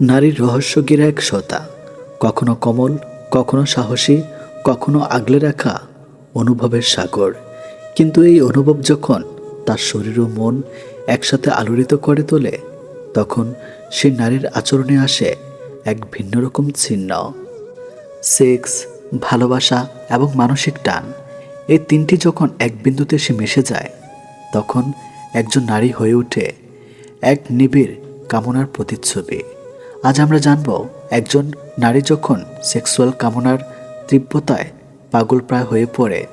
নারীর রহস্যগিরা এক সতা কখনো কমল, কখনো সাহসী, কখনো আগলে রাখা অনুভবের সাগর। কিন্তু এই অনুভব যখন তার শরীর ও মন একসাথে আলোড়িত করে তোলে, তখন সে নারীর আচরণে আসে এক ভিন্ন রকম চিহ্ন সেক্স, ভালোবাসা এবং মানসিক টান এই তিনটি যখন এক বিন্দুতে সে মিশে যায়, তখন একজন নারী হয়ে ওঠে এক নিবিড় কামনার প্রতিচ্ছবি। আজ আমরা জানব, একজন নারী যখন সেক্সুয়াল কামনার তীব্রতায় পাগল প্রায় হয়ে পড়ে,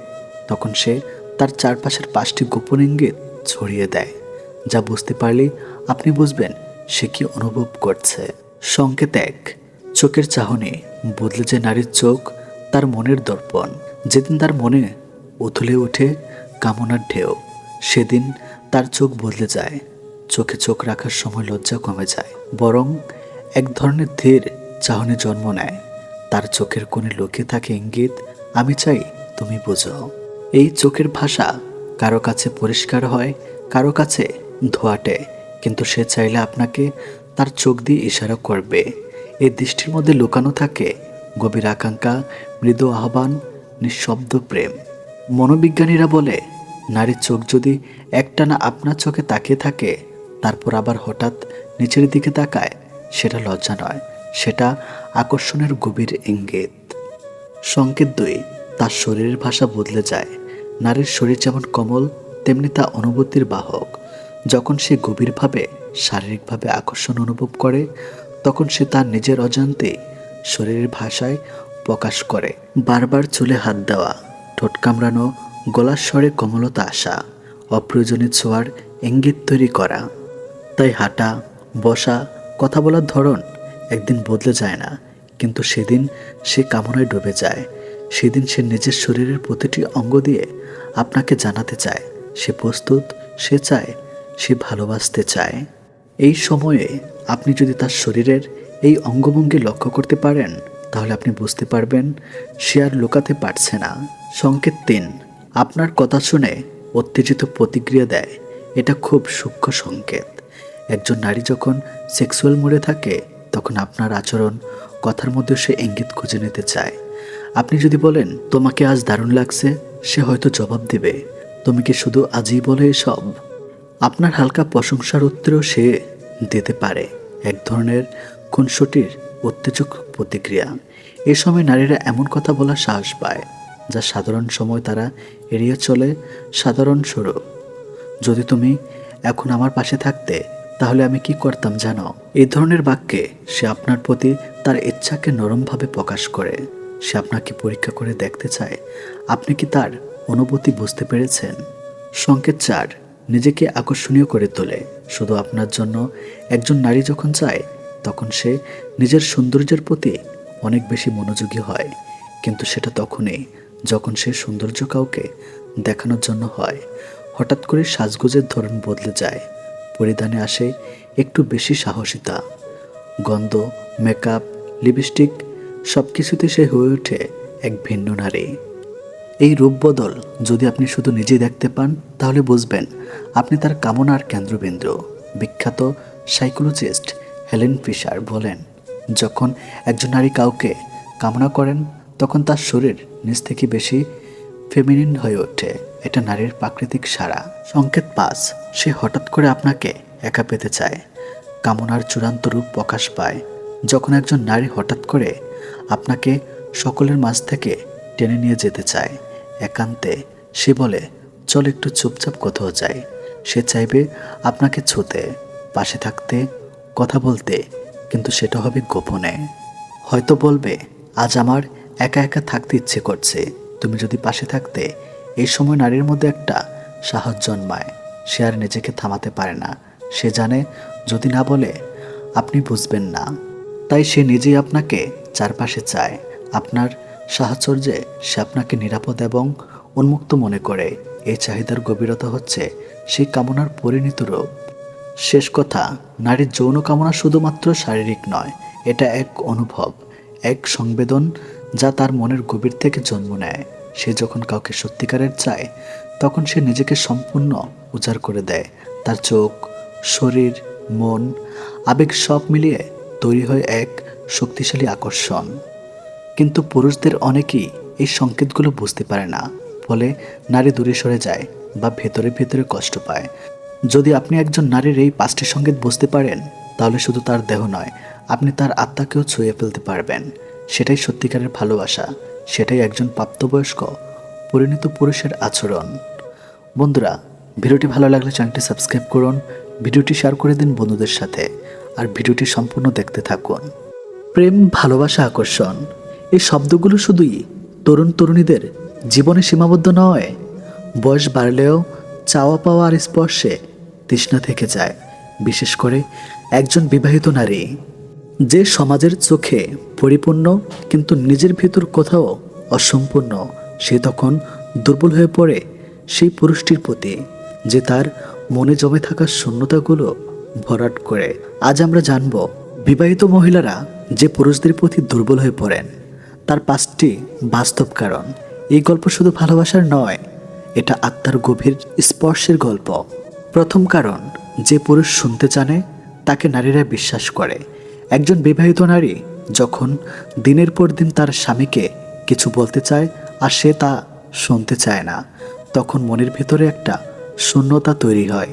তখন সে তার চারপাশের পাঁচটি গোপন ইঙ্গিত ছড়িয়ে দেয়, যা বুঝতে পারলেই আপনি বুঝবেন সে কি অনুভব করছে। সংকেত এক, চোখের চাহনি বদলে যে নারীর চোখ, তার মনের দর্পণ। যেদিন তার মনে উথলে ওঠে কামনার ঢেউ, সেদিন তার চোখ বদলে যায়, চোখে চোখ রাখার সময় লজ্জা কমে যায়। বরং এক ধরনের ধীর চাহনি জন্ম নেয়। তার চোখের কোণে লোকে থাকে ইঙ্গিত, আমি চাই তুমি বুঝো। এই চোখের ভাষা কারও কাছে পরিষ্কার হয়, কারও কাছে ধোয়াটে, কিন্তু সে চাইলে আপনাকে তার চোখ দিয়ে ইশারা করবে। এই দৃষ্টির মধ্যে লুকানো থাকে গভীর আকাঙ্ক্ষা, মৃদু আহ্বান, নিঃশব্দ প্রেম। মনোবিজ্ঞানীরা বলে, নারীর চোখ যদি একটানা আপনার চোখে তাকিয়ে থাকে, তারপর আবার হঠাৎ নিচের দিকে তাকায় সেটা লজ্জা নয়, সেটা আকর্ষণের গভীর ইঙ্গিত। সংকেত দুই, তার শরীরের ভাষা বদলে যায়। নারীর শরীর যেমন কমল, তেমনি তা অনুভূতির বাহক। যখন সে গভীরভাবে, শারীরিকভাবে আকর্ষণ অনুভব করে, তখন সে তার নিজের অজান্তে শরীরের ভাষায় প্রকাশ করে। বারবার চুলে হাত দেওয়া, ঠোঁট কামড়ানো, গলার স্বরে কমলতা আসা, অপ্রয়োজনীয় ছোঁয়ার ইঙ্গিত তৈরি করা। তাই হাঁটা, বসা কথা বলার ধরন একদিন বদলে যায় না, কিন্তু সেদিন সে কামনায় ডুবে যায়। সেদিন সে নিজের শরীরের প্রতিটি অঙ্গ দিয়ে আপনাকে জানাতে চায়, সে প্রস্তুত, সে চায়, সে ভালোবাসতে চায়। এই সময়ে আপনি যদি তার শরীরের এই অঙ্গভঙ্গি লক্ষ্য করতে পারেন, তাহলে আপনি বুঝতে পারবেন সে আর লুকাতে পারছে না। সংকেত তিন, আপনার কথা শুনে উত্তেজিত প্রতিক্রিয়া দেয়। এটা খুব সূক্ষ্ম সংকেত। একজন নারী যখন সেক্সুয়াল মোডে থাকে, তখন আপনার আচরণ, কথার মধ্যে সে ইঙ্গিত খুঁজে নিতে চায়। আপনি যদি বলেন, তোমাকে আজ দারুণ লাগছে সে হয়তো জবাব দেবে, তুমি কি শুধু আজই বলে এসব? আপনার হালকা প্রশংসার উত্তরও সে দিতে পারে। এক ধরনের খুনসুটির উত্তেজক প্রতিক্রিয়া। এ সময় নারীরা এমন কথা বলার সাহস পায়, যা সাধারণ সময় তারা এড়িয়ে চলে সাধারণ স্বরূপ যদি তুমি এখন আমার পাশে থাকতে তাহলে আমি কি করতাম জানো? এই ধরনের বাক্যে সে আপনার প্রতি তার ইচ্ছাকে নরমভাবে প্রকাশ করে। সে আপনাকে পরীক্ষা করে দেখতে চায়। আপনি কি তার অনুভূতি বুঝতে পেরেছেন? সংকেত চার, নিজেকে আকর্ষণীয় করে তোলে। শুধু আপনার জন্য, একজন নারী যখন চায়, তখন সে নিজের সৌন্দর্যের প্রতি অনেক বেশি মনোযোগী হয়। কিন্তু সেটা তখনই যখন সে সৌন্দর্য কাউকে দেখানোর জন্য হয়। হঠাৎ করে সাজগোজের ধরন বদলে যায়। পরিধানে আসে একটু বেশি সাহসিতা। গন্ধ, মেকআপ, লিপস্টিক সব কিছুতে সে হয়ে ওঠে এক ভিন্ন নারী। এই রূপ বদল যদি আপনি শুধু নিজে দেখতে পান, তাহলে বুঝবেন আপনি তার কামনার কেন্দ্রবিন্দু। বিখ্যাত সাইকোলজিস্ট হেলেন ফিশার বলেন, যখন একজন নারী কাউকে কামনা করেন, তখন তার শরীর নিজ থেকে বেশি ফেমিনিন হয়ে ওঠে। এটা নারীর প্রাকৃতিক সারা সংকেত পাস। সে হঠাৎ করে আপনাকে একা পেতে চায়। কামনার চূড়ান্ত রূপ প্রকাশ পায়। যখন একজন নারী হঠাৎ করে আপনাকে সকলের মাঝ থেকে টেনে নিয়ে যেতে চায়, একান্তে সে বলে, চল একটু চুপচাপ কোথাও যায় সে চাইবে আপনাকে ছুতে, পাশে থাকতে, কথা বলতে, কিন্তু সেটা হবে গোপনে। হয়তো বলবে, আজ আমার একা একা থাকতে ইচ্ছে করছে। তুমি যদি পাশে থাকতে এই সময় নারীর মধ্যে একটা সাহস জন্মায়। সে আর নিজেকে থামাতে পারে না। সে জানে, যদি না বলে, আপনি বুঝবেন না। তাই সে নিজেই আপনাকে চারপাশে চায়। আপনার সাহচর্যে সে আপনাকে নিরাপদ এবং উন্মুক্ত মনে করে। এই চাহিদার গভীরতা হচ্ছে সেই কামনার পরিণত রূপ। শেষ কথা, নারীর যৌন কামনা শুধুমাত্র শারীরিক নয়, এটা এক অনুভব, এক সংবেদন যা তার মনের গভীর থেকে জন্ম নেয়। সে যখন কাউকে সত্যিকারের চায়, তখন সে নিজেকে সম্পূর্ণ উজাড় করে দেয়। তার চোখ, শরীর, মন, আবেগ সব মিলিয়ে তৈরি হয় এক শক্তিশালী আকর্ষণ। কিন্তু পুরুষদের অনেকেই এই সংকেতগুলো বুঝতে পারে না, ফলে নারী দূরে সরে যায় বা ভেতরে ভেতরে কষ্ট পায়। যদি আপনি একজন নারীর এই পাঁচটি সংকেত বুঝতে পারেন, তাহলে শুধু তার দেহ নয়, আপনি তার আত্মাকেও ছুঁয়ে ফেলতে পারবেন। সেটাই সত্যিকারের ভালোবাসা। সেটাই একজন প্রাপ্তবয়স্ক, পরিণত পুরুষের আচরণ। বন্ধুরা, ভিডিওটি ভালো লাগলে চ্যানেলটি সাবস্ক্রাইব করুন, ভিডিওটি শেয়ার করে দিন বন্ধুদের সাথে, আর ভিডিওটি সম্পূর্ণ দেখতে থাকুন। প্রেম, ভালোবাসা, আকর্ষণ, এই শব্দগুলো শুধুই তরুণ তরুণীদের জীবনে সীমাবদ্ধ নয়। বয়স বাড়লেও চাওয়া পাওয়া আর স্পর্শে তৃষ্ণা থেকে যায়, বিশেষ করে একজন বিবাহিত নারী। যে সমাজের চোখে পরিপূর্ণ কিন্তু নিজের ভেতর কোথাও অসম্পূর্ণ, সে তখন দুর্বল হয়ে পড়ে সেই পুরুষটির প্রতি, যে তার মনে জমে থাকা শূন্যতাগুলো ভরাট করে। আজ আমরা জানব, বিবাহিত মহিলারা যে পুরুষদের প্রতি দুর্বল হয়ে পড়েন, তার পাঁচটি বাস্তব কারণ। এই গল্প শুধু ভালোবাসার নয়, এটা আত্মার গভীর স্পর্শের গল্প। প্রথম কারণ, যে পুরুষ শুনতে জানে, তাকে নারীরা বিশ্বাস করে। একজন বিবাহিত নারী যখন দিনের পর দিন তার স্বামীকে কিছু বলতে চায় আর সে তা শুনতে চায় না, তখন মনের ভেতরে একটা শূন্যতা তৈরি হয়।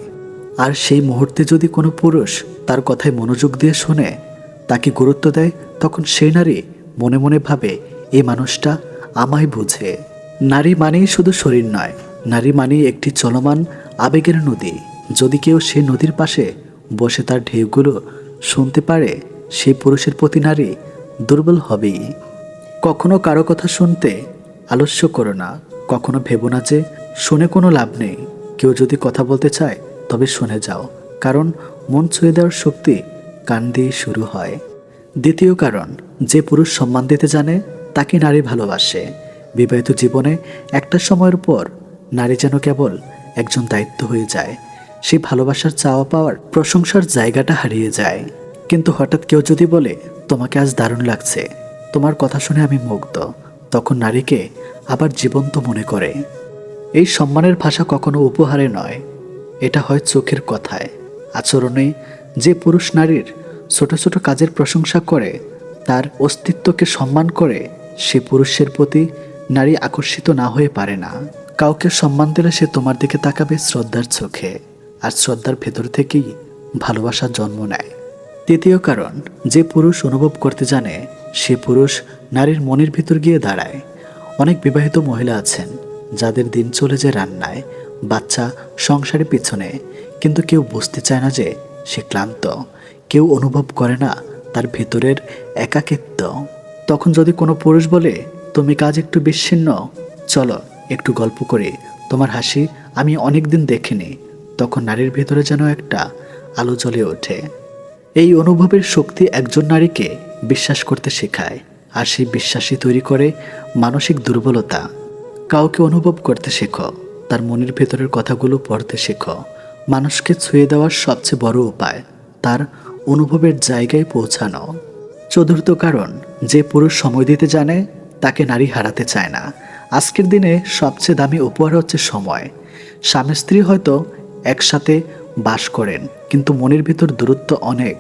আর সেই মুহূর্তে যদি কোনো পুরুষ তার কথায় মনোযোগ দিয়ে শোনে তাকে গুরুত্ব দেয়, তখন সেই নারী মনে মনে ভাবে এই মানুষটা আমায় বুঝে। নারী মানেই শুধু শরীর নয়, নারী মানেই একটি চলমান, আবেগের নদী। যদি কেউ সে নদীর পাশে বসে তার ঢেউগুলো শুনতে পারে সেই পুরুষের প্রতি নারী দুর্বল হবেই। কখনো কারও কথা শুনতে আলস্য করো না। কখনো ভেবো না যে শুনে কোনো লাভ নেই। কেউ যদি কথা বলতে চায়, তবে শুনে যাও। কারণ মন ছুঁয়ে দেওয়ার শক্তি কান দিয়ে শুরু হয়। দ্বিতীয় কারণ, যে পুরুষ সম্মান দিতে জানে, তাকে নারী ভালোবাসে। বিবাহিত জীবনে একটা সময়ের পর নারী যেন কেবল একজন দায়িত্ব হয়ে যায়। সেই ভালোবাসার চাওয়া পাওয়ার প্রশংসার জায়গাটা হারিয়ে যায়। কিন্তু হঠাৎ কেউ যদি বলে, তোমাকে আজ দারুণ লাগছে। তোমার কথা শুনে আমি মুগ্ধ। তখন নারীকে আবার জীবন্ত মনে করে। এই সম্মানের ভাষা কখনো উপহারে নয়। এটা হয় চোখের কথায়। আচরণে যে পুরুষ নারীর ছোট ছোট কাজের প্রশংসা করে, তার অস্তিত্বকে সম্মান করে, সে পুরুষের প্রতি নারী আকর্ষিত না হয়ে পারে না। কাউকে সম্মান দিলে সে তোমার দিকে তাকাবে শ্রদ্ধার চোখে। আর শ্রদ্ধার ভেতর থেকেই ভালোবাসা জন্ম নেয়। তৃতীয় কারণ, যে পুরুষ অনুভব করতে জানে, সে পুরুষ নারীর মনের ভিতর গিয়ে দাঁড়ায়। অনেক বিবাহিত মহিলা আছেন, যাদের দিন চলে যায় রান্নায়, বাচ্চা সংসারের পিছনে। কিন্তু কেউ বুঝতে চায় না যে সে ক্লান্ত। কেউ অনুভব করে না তার ভেতরের একাকিত্ব। তখন যদি কোনো পুরুষ বলে, তুমি কাজ একটু বিচ্ছিন্ন চলো একটু গল্প করি, তোমার হাসি আমি অনেক দিন দেখিনি। তখন নারীর ভেতরে যেন একটা আলো জ্বলে ওঠে। এই অনুভবের শক্তি একজন নারীকে বিশ্বাস করতে শেখায়, আর সেই বিশ্বাসই তৈরি করে মানসিক দুর্বলতা। কাউকে অনুভব করতে শেখো, তার মনের ভেতরের কথাগুলো পড়তে শেখো। মানুষকে ছুঁয়ে দেওয়ার সবচেয়ে বড় উপায়, তার অনুভবের জায়গায় পৌঁছানো। চতুর্থ কারণ, যে পুরুষ সময় দিতে জানে, তাকে নারী হারাতে চায় না। আজকের দিনে সবচেয়ে দামি উপহার হচ্ছে সময়। স্বামী স্ত্রী হয়তো একসাথে বাস করেন। কিন্তু মনের ভিতর দূরত্ব অনেক।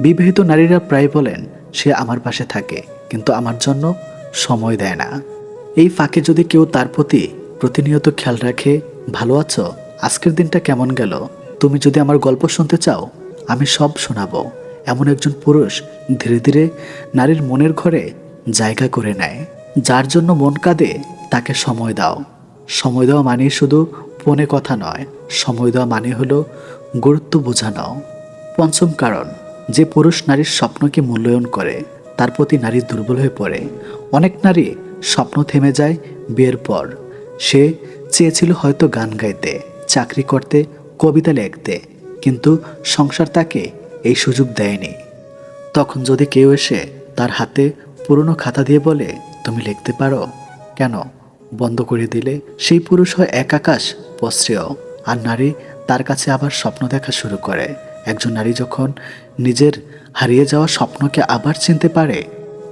বিবাহিত নারীরা প্রায় বলেন, সে আমার পাশে থাকে, কিন্তু আমার জন্য সময় দেয় না। এই ফাঁকে যদি কেউ তার প্রতি প্রতিনিয়ত খেয়াল রাখে, ভালো আছো? আজকের দিনটা কেমন গেল? তুমি যদি আমার গল্প শুনতে চাও, আমি সব শোনাবো। এমন একজন পুরুষ ধীরে ধীরে নারীর মনের ঘরে জায়গা করে নেয়। যার জন্য মন কাঁদে, তাকে সময় দাও। সময় দেওয়া মানে শুধু ফোনে কথা নয়। সময় দেওয়া মানে হলো গুরুত্ব বোঝানো পঞ্চম কারণ, যে পুরুষ নারীর স্বপ্নকে মূল্যায়ন করে, তার প্রতি নারী দুর্বল হয়ে পড়ে। অনেক নারী স্বপ্ন থেমে যায় বিয়ের পর। সে চেয়েছিল হয়তো গান গাইতে, চাকরি করতে, কবিতা লিখতে, কিন্তু সংসার তাকে এই সুযোগ দেয়নি। তখন যদি কেউ এসে তার হাতে পুরনো খাতা দিয়ে বলে, তুমি লিখতে পারো? কেন? বন্ধ করে দিলে সেই পুরুষ হয় এক আকাশ পশ্রেয় আর নারী তার কাছে আবার স্বপ্ন দেখা শুরু করে। একজন নারী যখন নিজের হারিয়ে যাওয়া স্বপ্নকে আবার চিনতে পারে,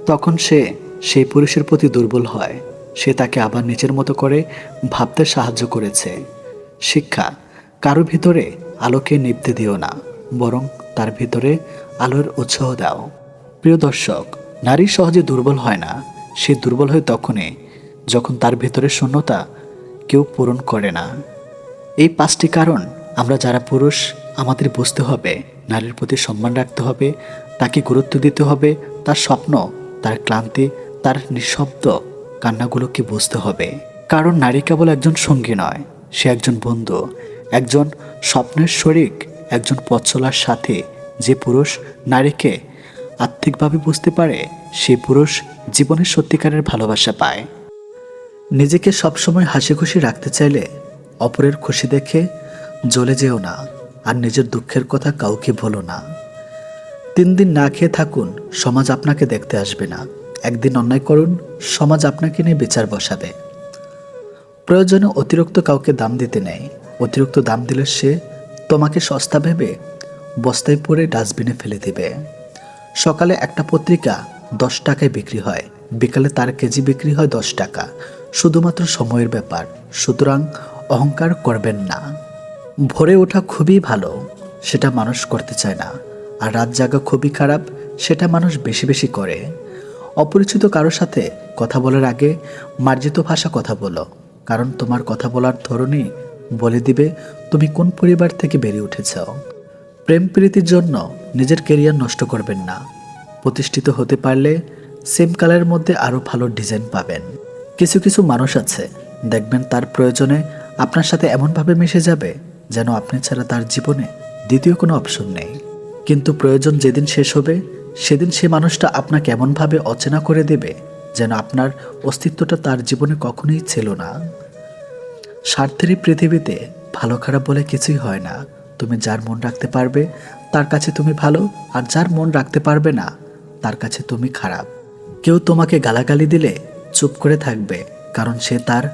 তখন সে সেই পুরুষের প্রতি দুর্বল হয়। সে তাকে আবার নিজের মতো করে ভাবতে সাহায্য করেছে। শিক্ষা, কারও ভিতরে আলোকে নিভতে দিও না, বরং তার ভিতরে আলোর উৎসাহ দাও। প্রিয় দর্শক, নারী সহজে দুর্বল হয় না। সে দুর্বল হয় তখনই যখন তার ভেতরের শূন্যতা কেউ পূরণ করে না। এই পাঁচটি কারণ আমরা যারা পুরুষ, আমাদের বুঝতে হবে, নারীর প্রতি সম্মান রাখতে হবে, তাকে গুরুত্ব দিতে হবে, তার স্বপ্ন, তার ক্লান্তি, তার নিঃশব্দ কান্নাগুলোকে বুঝতে হবে। কারণ নারী কেবল একজন সঙ্গী নয়, সে একজন বন্ধু, একজন স্বপ্নের শরিক, একজন পথ চলার সাথে। যে পুরুষ নারীকে আর্থিকভাবে বুঝতে পারে, সে পুরুষ জীবনের সত্যিকারের ভালোবাসা পায়। নিজেকে সবসময় হাসি খুশি রাখতে চাইলে অপরের খুশি দেখে জ্বলে যেও না আর নিজের দুঃখের কথা কাউকে বলো না। তিন দিন না খেয়ে থাকুন, সমাজ আপনাকে দেখতে আসবে না। একদিন অন্যায় করুন, সমাজ আপনাকে নিয়ে বিচার বসাবে। প্রয়োজনে অতিরিক্ত কাউকে দাম দিতে নেই। অতিরিক্ত দাম দিলে সে তোমাকে সস্তা ভেবে বস্তায় পরে ডাস্টবিনে ফেলে দিবে। সকালে একটা পত্রিকা দশ টাকায় বিক্রি হয়। বিকালে তার কেজি বিক্রি হয় দশ টাকা। শুধুমাত্র সময়ের ব্যাপার, সুতরাং অহংকার করবেন না। ভোরে ওঠা খুবই ভালো, সেটা মানুষ করতে চায় না, আর রাত জাগা খুবই খারাপ, সেটা মানুষ বেশি বেশি করে। অপরিচিত কারোর সাথে কথা বলার আগে মার্জিত ভাষা কথা বলো, কারণ তোমার কথা বলার ধরনই বলে দিবে তুমি কোন পরিবার থেকে বেরিয়ে উঠেছ। প্রেম প্রীতির জন্য নিজের কেরিয়ার নষ্ট করবেন না। প্রতিষ্ঠিত হতে পারলে সেম কালারের মধ্যে আরও ভালো ডিজাইন পাবেন। কিছু কিছু মানুষ আছে, দেখবেন তার প্রয়োজনে আপনার সাথে এমনভাবে মিশে যাবে যেন আপনি ছাড়া তার জীবনে দ্বিতীয় কোনো অপশন নেই। কিন্তু প্রয়োজন যেদিন শেষ হবে, সেদিন সে মানুষটা আপনাকে এমনভাবে অচেনা করে দেবে যেন আপনার অস্তিত্বটা তার জীবনে কখনোই ছিল না। স্বার্থেরই পৃথিবীতে ভালো খারাপ বলে কিছুই হয় না। তুমি যার মন রাখতে পারবে, তার কাছে তুমি ভালো, আর যার মন রাখতে পারবে না, তার কাছে তুমি খারাপ। কেউ তোমাকে গালাগালি দিলে চুপ করে থাকবে, কারণ সে তার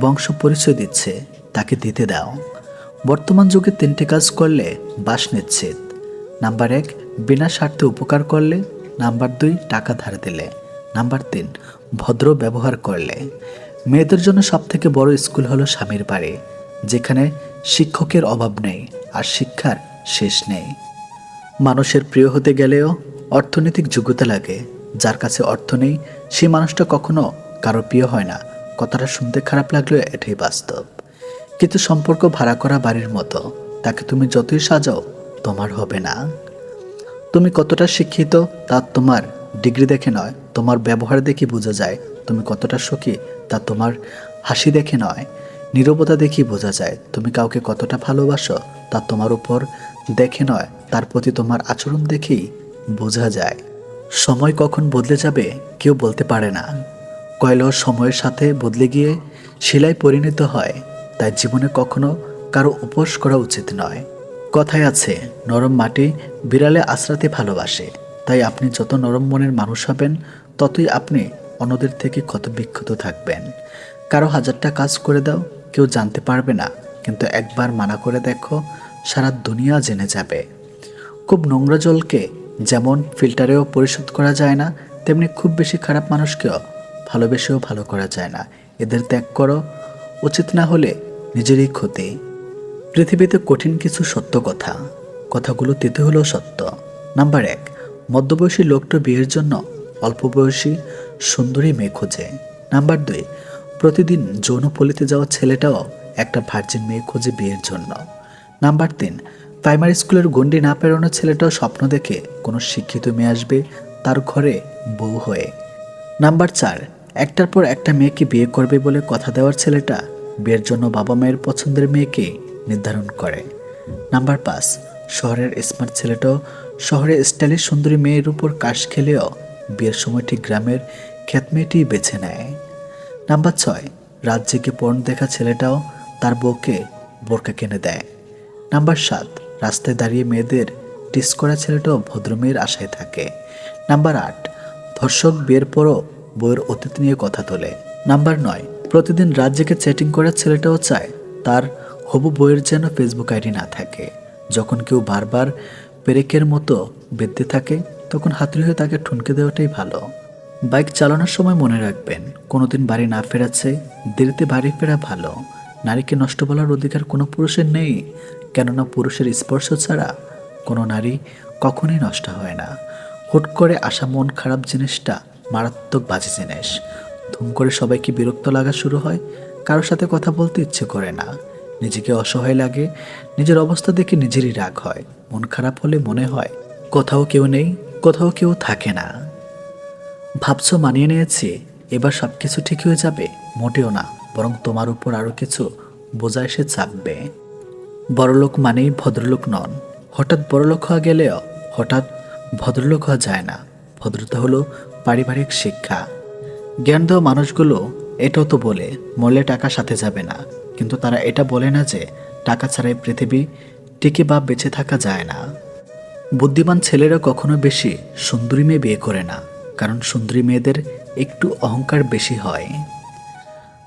বংশ পরিচয় দিচ্ছে, তাকে দিতে দাও। বর্তমান যুগে তিনটে কাজ করলে বাস নিশ্চিত। নাম্বার এক, বিনা স্বার্থে উপকার করলে। নাম্বার দুই, টাকা ধার দিলে। নাম্বার তিন, ভদ্র ব্যবহার করলে। মেয়েদের জন্য সবথেকে বড় স্কুল হলো স্বামীর বাড়ি, যেখানে শিক্ষকের অভাব নেই আর শিক্ষার শেষ নেই। মানুষের প্রিয় হতে গেলেও অর্থনৈতিক যোগ্যতা লাগে, যার কাছে অর্থ নেই সেই মানুষটা কখনো কারও প্রিয় হয় না। কথাটা শুনতে খারাপ লাগলেও এটাই বাস্তব। কিন্তু সম্পর্ক ভাড়া করা বাড়ির মতো, তাকে তুমি যতই সাজাও, তোমার হবে না। তুমি কতটা শিক্ষিত, তা তোমার ডিগ্রি দেখে নয়, তোমার ব্যবহার দেখে বোঝা যায়। তুমি কতটা সুখী, তা তোমার হাসি দেখে নয়। নীরবতা দেখেই বোঝা যায়, তুমি কাউকে কতটা ভালোবাসো, তা তোমার উপর দেখে নয়। তার প্রতি তোমার আচরণ দেখেই বোঝা যায়। সময় কখন বদলে যাবে কেউ বলতে পারে না। কয়লা সময়ের সাথে বদলে গিয়ে শিলায় পরিণত হয়, তাই জীবনে কখনো কারও উপোস করা উচিত নয়। কথায় আছে, নরম মাটি বিড়ালে আশ্রাতে ভালোবাসে, তাই আপনি যত নরম মনের মানুষ হবেন, ততই আপনি অন্যদের থেকে ক্ষত বিক্ষত থাকবেন। কারও হাজারটা কাজ করে দাও, কেউ জানতে পারবে না, কিন্তু একবার মানা করে দেখো, সারা দুনিয়া জেনে যাবে। খুব নোংরা জলকে যেমন ফিল্টারেও পরিশোধ করা যায় না, তেমনি খুব বেশি খারাপ মানুষকেও ভালোবেসেও ভালো করা যায় না। এদের ত্যাগ করো। উচিত না হলে নিজেরই ক্ষতি। পৃথিবীতে কঠিন কিছু সত্য কথা। কথাগুলো তিতে হলেও সত্য। নাম্বার এক, মধ্যবয়সী লোকটা বিয়ের জন্য অল্প বয়সী সুন্দরী মেয়ে খোঁজে। নাম্বার দুই, প্রতিদিন যৌনপল্লিতে যাওয়া ছেলেটাও একটা ভার্জিন মেয়ে খোঁজে বিয়ের জন্য। নাম্বার তিন প্রাইমারি স্কুলের গণ্ডি না পেরোনো ছেলেটাও স্বপ্ন দেখে কোনো শিক্ষিত মেয়ে আসবে তার ঘরে বউ হয়ে। নাম্বার চার, একটার পর একটা মেয়েকে বিয়ে করবে বলে কথা দেওয়ার ছেলেটা বিয়ের জন্য বাবা মায়ের পছন্দের মেয়েকে নির্ধারণ করে। নাম্বার পাঁচ, শহরের স্মার্ট ছেলেটাও শহরে স্টাইলিশ সুন্দরী মেয়ের উপর কাশ খেলেও বিয়ের সময়টি গ্রামের খ্যাত মেয়েটি বেছে নেয়। নাম্বার ছয়, রাত জেগে দেখা ছেলেটাও তার বউকে বোরকা কিনে দেয়। নাম্বার সাত রাস্তায় দাঁড়িয়ে মেয়েদের টিস করা ছেলেটাও ভদ্র মেয়ের আশায় থাকে। নাম্বার আট, ধর্ষক বিয়ের পরও বইয়ের অতীত নিয়ে কথা তোলে। নাম্বার নয়, প্রতিদিন রাত জেগে চ্যাটিং করা ছেলেটাও চায় তার হবু বইয়ের যেন ফেসবুক আইডি না থাকে। যখন কেউ বারবার পেরেকের মতো বেঁধতে থাকে, তখন হাতুড়ি হয়ে তাকে ঠুনকে দেওয়াটাই ভালো। বাইক চালানোর সময় মনে রাখবেন, কোনোদিন বাড়ি না ফেরাচ্ছে, দেরিতে বাড়ি ফেরা ভালো। নারীকে নষ্ট বলার অধিকার কোনো পুরুষের নেই। কেননা পুরুষের স্পর্শ ছাড়া কোনো নারী কখনোই নষ্ট হয় না। হুট করে আসা মন খারাপ জিনিসটা মারাত্মক বাজে জিনিস। ধুম করে সবাইকে বিরক্ত লাগা শুরু হয় কারোর সাথে কথা বলতে ইচ্ছে করে না। নিজেকে অসহায় লাগে, নিজের অবস্থা দেখে নিজেরই রাগ হয়। মন খারাপ হলে মনে হয়, কোথাও কেউ নেই, কোথাও কেউ থাকে না। ভাবছ মানিয়ে নিয়েছি, এবার সব কিছু ঠিক হয়ে যাবে? মোটেও না, বরং তোমার উপর আরও কিছু বোঝা এসে চাপবে। বড়লোক মানেই ভদ্রলোক নন। হঠাৎ বড়লোক হওয়া গেলেও হঠাৎ ভদ্রলোক হওয়া যায় না। ভদ্রতা হলো পারিবারিক শিক্ষা। জ্ঞান দেওয়া মানুষগুলো এটাও তো বলে মলে টাকা সাথে যাবে না। কিন্তু তারা এটা বলে না যে টাকা ছাড়াই পৃথিবী টিকে বা বেঁচে থাকা যায় না। বুদ্ধিমান ছেলেরা কখনো বেশি সুন্দরী মেয়ে বিয়ে করে না, কারণ সুন্দরী মেয়েদের একটু অহংকার বেশি হয়।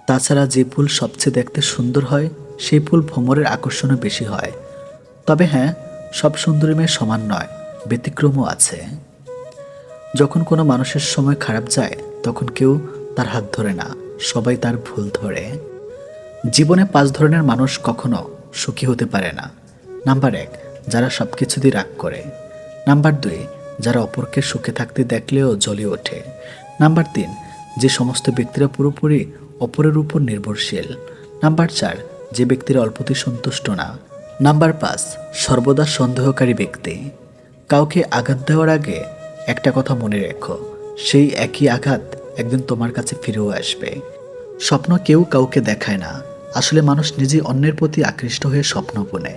তাছাড়া যে ফুল সবচেয়ে দেখতে সুন্দর হয় সেই ফুল ভ্রমরের আকর্ষণও বেশি হয়। তবে হ্যাঁ সব সুন্দরী মেয়ে সমান নয়, ব্যতিক্রমও আছে। যখন কোনো মানুষের সময় খারাপ যায়, তখন কেউ তার হাত ধরে না, সবাই তার ভুল ধরে। জীবনে পাঁচ ধরনের মানুষ কখনো সুখী হতে পারে না। নাম্বার এক, যারা সব কিছু দিয়ে রাগ করে। নাম্বার দুই, যারা অপরকে সুখে থাকতে দেখলেও জ্বলে ওঠে। নাম্বার তিন, যে সমস্ত ব্যক্তিরা পুরোপুরি অপরের উপর নির্ভরশীল। নাম্বার চার যে ব্যক্তির অল্পতে সন্তুষ্ট না। নাম্বার পাঁচ, সর্বদা সন্দেহকারী ব্যক্তি। কাউকে আঘাত দেওয়ার আগে একটা কথা মনে রেখো, সেই একই আঘাত একদিন তোমার কাছে ফিরেও আসবে। স্বপ্ন কেউ কাউকে দেখায় না। আসলে মানুষ নিজেই অন্যের প্রতি আকৃষ্ট হয়ে স্বপ্ন বোনে।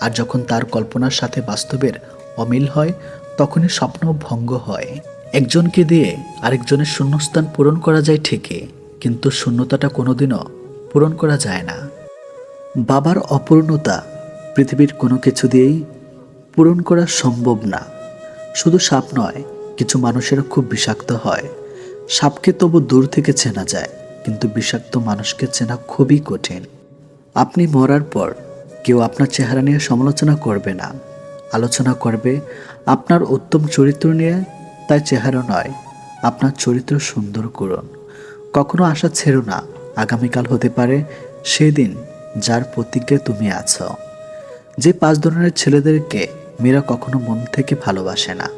আর যখন তার কল্পনার সাথে বাস্তবের অমিল হয়, তখনই স্বপ্ন ভঙ্গ হয়। একজনকে দিয়ে আরেকজনের শূন্যস্থান পূরণ করা যায় ঠিকই, কিন্তু শূন্যতাটা কোনোদিনও পূরণ করা যায় না। বাবার অপূর্ণতা পৃথিবীর কোনো কিছু দিয়েই পূরণ করা সম্ভব না। শুধু সাপ নয়, কিছু মানুষেরা খুব বিষাক্ত হয়। সাপকে তবু দূর থেকে চেনা যায়, কিন্তু বিষাক্ত মানুষকে চেনা খুবই কঠিন। আপনি মরার পর কেউ আপনার চেহারা নিয়ে সমালোচনা করবে না। আলোচনা করবে, আপনার উত্তম চরিত্র নিয়ে তাই চেহারা নয়, আপনার চরিত্র সুন্দর করুন। কখনো আশা ছেড়ো না, আগামীকাল হতে পারে সেই দিন যার প্রতিজ্ঞায় তুমি আছো। যে পাঁচ ধরনের ছেলেদেরকে মেয়েরা কখনো মন থেকে ভালোবাসে না।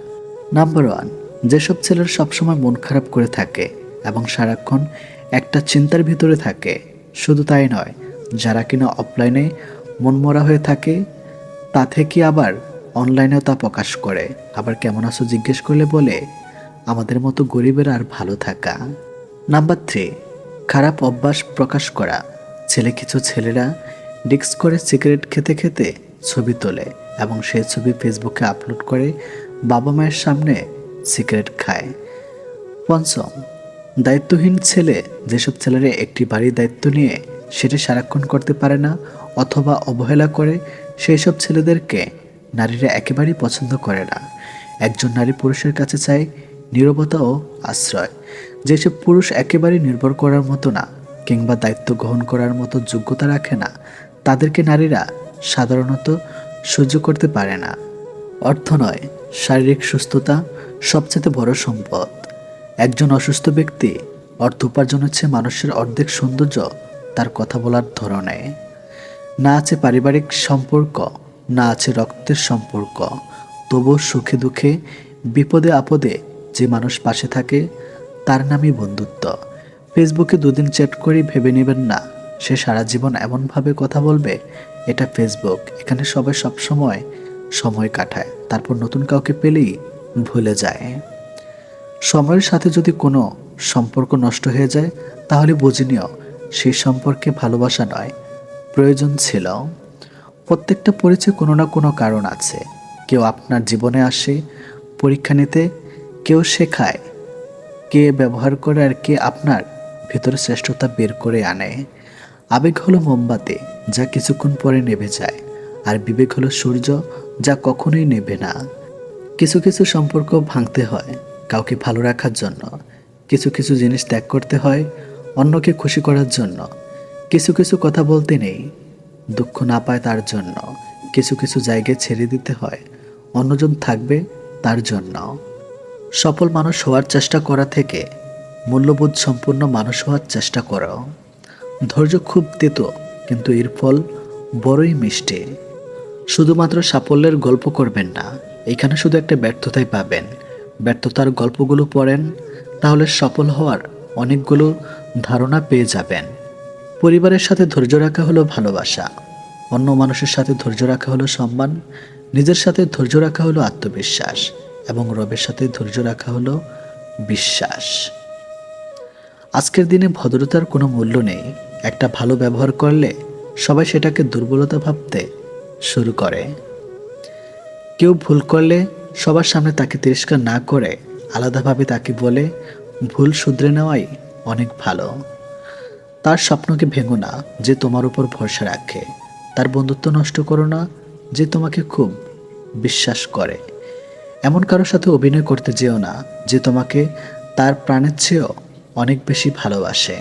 নাম্বার ওয়ান যেসব ছেলেরা সবসময় মন খারাপ করে থাকে এবং সারাক্ষণ একটা চিন্তার ভিতরে থাকে, শুধু তাই নয়, যারা কিনা অফলাইনে মনমরা হয়ে থাকে তা থেকে আবার অনলাইনেও তা প্রকাশ করে? আবার কেমন আছো জিজ্ঞেস করলে বলে, আমাদের মতো গরিবের আর ভালো থাকা। নাম্বার থ্রি খারাপ অভ্যাস প্রকাশ করা। ছেলে কিছু ছেলেরা ডিক্স করে সিগারেট খেতে খেতে ছবি তোলে এবং সেই ছবি ফেসবুকে আপলোড করে বাবা মায়ের সামনে সিগারেট খায়। পঞ্চম, দায়িত্বহীন ছেলে যেসব ছেলেরা একটি বাড়ির দায়িত্ব নিয়ে সেটি সারাক্ষণ করতে পারে না অথবা অবহেলা করে সেই সব ছেলেদেরকে নারীরা একেবারেই পছন্দ করে না। একজন নারী পুরুষের কাছে চায় নীরবতা ও আশ্রয়। যেসব পুরুষ একেবারেই নির্ভর করার মতো না কিংবা দায়িত্ব গ্রহণ করার মতো যোগ্যতা রাখে না, তাদেরকে নারীরা সাধারণত সহ্য করতে পারে না। অর্থ নয়, শারীরিক সুস্থতা সবচেয়ে বড় সম্পদ। একজন অসুস্থ ব্যক্তি অর্থ উপার্জন হচ্ছে মানুষের অর্ধেক সৌন্দর্য তার কথা বলার ধরনে। না আছে পারিবারিক সম্পর্ক, না আছে রক্তের সম্পর্ক। তবুও সুখে দুঃখে, বিপদে আপদে যে মানুষ পাশে থাকে, তার নামই বন্ধুত্ব। ফেসবুকে দুদিন চ্যাট করেই ভেবে নেবেন না। সে সারা জীবন এমনভাবে কথা বলবে, এটা ফেসবুক। এখানে সবাই সবসময় সময় কাটায়। তারপর নতুন কাউকে পেলেই ভুলে যায়। সময়ের সাথে যদি কোনো সম্পর্ক নষ্ট হয়ে যায়, তাহলে বুঝে নিও সেই সম্পর্কে ভালোবাসা নয়, প্রয়োজন ছিল। প্রত্যেকটা পরিচয় কোনো না কোনো কারণ আছে। কেউ আপনার জীবনে আসে, পরীক্ষা নিতে, কেউ শেখায়, কে ব্যবহার করে আর কে আপনার ভেতরে শ্রেষ্ঠতা বের করে আনে। আবেগ হলো মোমবাতি, যা কিছুক্ষণ পরে নেভে যায়, আর বিবেক হলো সূর্য, যা কখনোই নেবে না। কিছু কিছু সম্পর্ক ভাঙতে হয়, কাউকে ভালো রাখার জন্য। কিছু কিছু জিনিস ত্যাগ করতে হয়, অন্যকে খুশি করার জন্য। কিছু কিছু কথা বলতে নেই, দুঃখ না পায় তার জন্য। কিছু কিছু জায়গায় ছেড়ে দিতে হয়, অন্যজন থাকবে তার জন্য। সফল মানুষ হওয়ার চেষ্টা করা থেকে মূল্যবোধ সম্পূর্ণ মানুষ হওয়ার চেষ্টা করো ধৈর্য খুব তেতো, কিন্তু এর ফল বড়ই মিষ্টি। শুধুমাত্র সাফল্যের গল্প করবেন না, এখানে শুধু একটা ব্যর্থতাই পাবেন। ব্যর্থতার গল্পগুলো পড়েন, তাহলে সফল হওয়ার অনেকগুলো ধারণা পেয়ে যাবেন। পরিবারের সাথে ধৈর্য রাখা হলো ভালোবাসা। অন্য মানুষের সাথে ধৈর্য রাখা হলো সম্মান, নিজের সাথে ধৈর্য রাখা হলো আত্মবিশ্বাস, এবং রবের সাথে ধৈর্য রাখা হলো বিশ্বাস। আজকের দিনে ভদ্রতার কোনো মূল্য নেই। একটা ভালো ব্যবহার করলে সবাই সেটাকে দুর্বলতা ভাবতে শুরু করে। কেউ ভুল করলে সবার সামনে তাকে তিরস্কার না করে আলাদাভাবে তাকে বলে ভুল শুধরে নেওয়াই অনেক ভালো। তার স্বপ্নকে ভেঙো না, যে তোমার উপর ভরসা রাখে। তার বন্ধুত্ব নষ্ট করো না, যে তোমাকে খুব বিশ্বাস করে। এমন কারোর সাথে অভিনয় করতে যেও না, যে তোমাকে তার প্রাণের চেয়েও অনেক বেশি ভালোবাসে।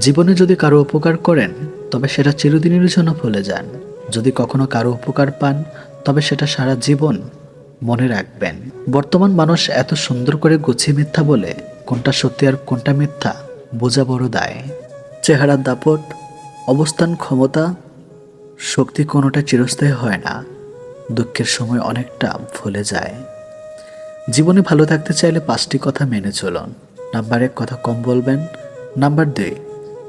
জীবনে যদি কারও উপকার করেন, তবে সেটা চিরদিনের জন্য ভুলে যান। যদি কখনো কারও উপকার পান, তবে সেটা সারা জীবন মনে রাখবেন। বর্তমান মানুষ এত সুন্দর করে গুছিয়ে মিথ্যা বলে, কোনটা সত্যি আর কোনটা মিথ্যা, বোঝা বড় দায়। চেহারার দাপট, অবস্থান ক্ষমতা, শক্তি কোনোটা চিরস্থায়ী হয় না। দুঃখের সময় অনেকটা ভুলে যায়। জীবনে ভালো থাকতে চাইলে পাঁচটি কথা মেনে চলুন। নাম্বার এক কথা কম বলবেন, নাম্বার দুই,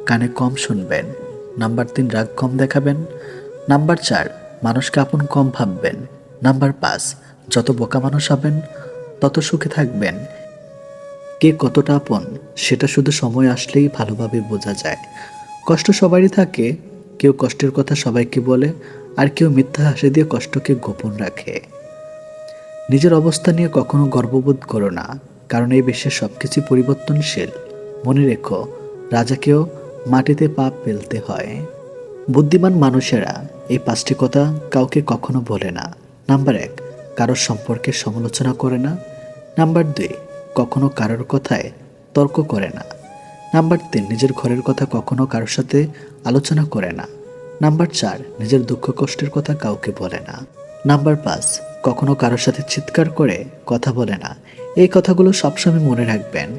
কানে কম শুনবেন, নাম্বার তিন, রাগ কম দেখাবেন, নাম্বার চার, মানুষকে আপন কম ভাববেন, নাম্বার পাঁচ, যত বোকা মানুষ হবেন, তত সুখে থাকবেন। কে কতটা আপন, সেটা শুধু সময় আসলেই ভালোভাবে বোঝা যায়। কষ্ট সবারই থাকে, কেউ কষ্টের কথা সবাইকে বলে, আর কেউ মিথ্যা হাসি দিয়ে কষ্টকে গোপন রাখে। নিজের অবস্থা নিয়ে কখনো গর্ববোধ করো না। কারণ এই বিশ্বের সব কিছুই পরিবর্তনশীল। মনে রেখো, রাজাকেও মাটিতে পা ফেলতে হয়। বুদ্ধিমান মানুষেরা এই পাঁচটি কথা কাউকে কখনো বলে না। নাম্বার এক, কারোর সম্পর্কে সমালোচনা করে না। নাম্বার দুই, কখনো কারোর কথায় তর্ক করে না। নাম্বার তিন, নিজের ঘরের কথা কখনো কারোর সাথে আলোচনা করে না। নাম্বার চার, নিজের দুঃখ কষ্টের কথা কাউকে বলে না। নাম্বার পাঁচ, কখনো কারোর সাথে চিৎকার করে কথা বলে না। এই কথাগুলো সবসময় মনে রাখবেন।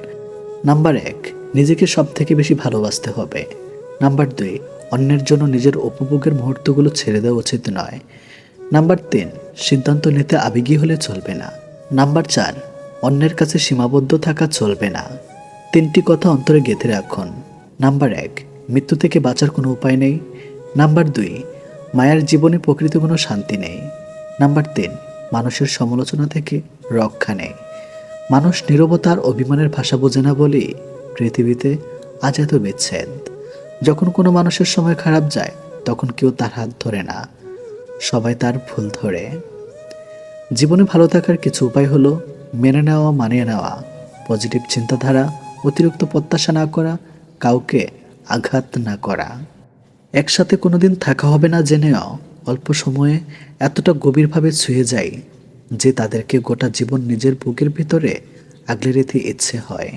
নাম্বার এক, নিজেকে সব থেকে বেশি ভালোবাসতে হবে। নাম্বার দুই, অন্যের জন্য নিজের উপভোগের মুহূর্তগুলো ছেড়ে দেওয়া উচিত নয়। নাম্বার তিন, সিদ্ধান্ত নিতে আবেগী হলে চলবে না। নাম্বার চার, অন্যের কাছে সীমাবদ্ধ থাকা চলবে না। তিনটি কথা অন্তরে গেঁথে রাখুন। নাম্বার এক, মৃত্যু থেকে বাঁচার কোনো উপায় নেই। নাম্বার দুই, মায়ের জীবনে প্রকৃত কোনো শান্তি নেই। নাম্বার তিন, মানুষের সমালোচনা থেকে রক্ষা নেই। মানুষ নীরবতার অভিমানের ভাষা বোঝে না বলেই পৃথিবীতে আজ এত বিচ্ছেদ। যখন কোনো মানুষের সময় খারাপ যায়, তখন কেউ তার হাত ধরে না। সবাই তার ভুল ধরে। জীবনে ভালো থাকার কিছু উপায় হলো মেনে নেওয়া, মানিয়ে নেওয়া। পজিটিভ চিন্তাধারা, অতিরিক্ত প্রত্যাশা না করা, কাউকে আঘাত না করা। একসাথে কোনোদিন থাকা হবে না জেনেও অল্প সময়ে এতটা গভীরভাবে ছুঁয়ে যায় যে তাদেরকে গোটা জীবন নিজের বুকের ভিতরে আগলে রেখে ইচ্ছে হয়।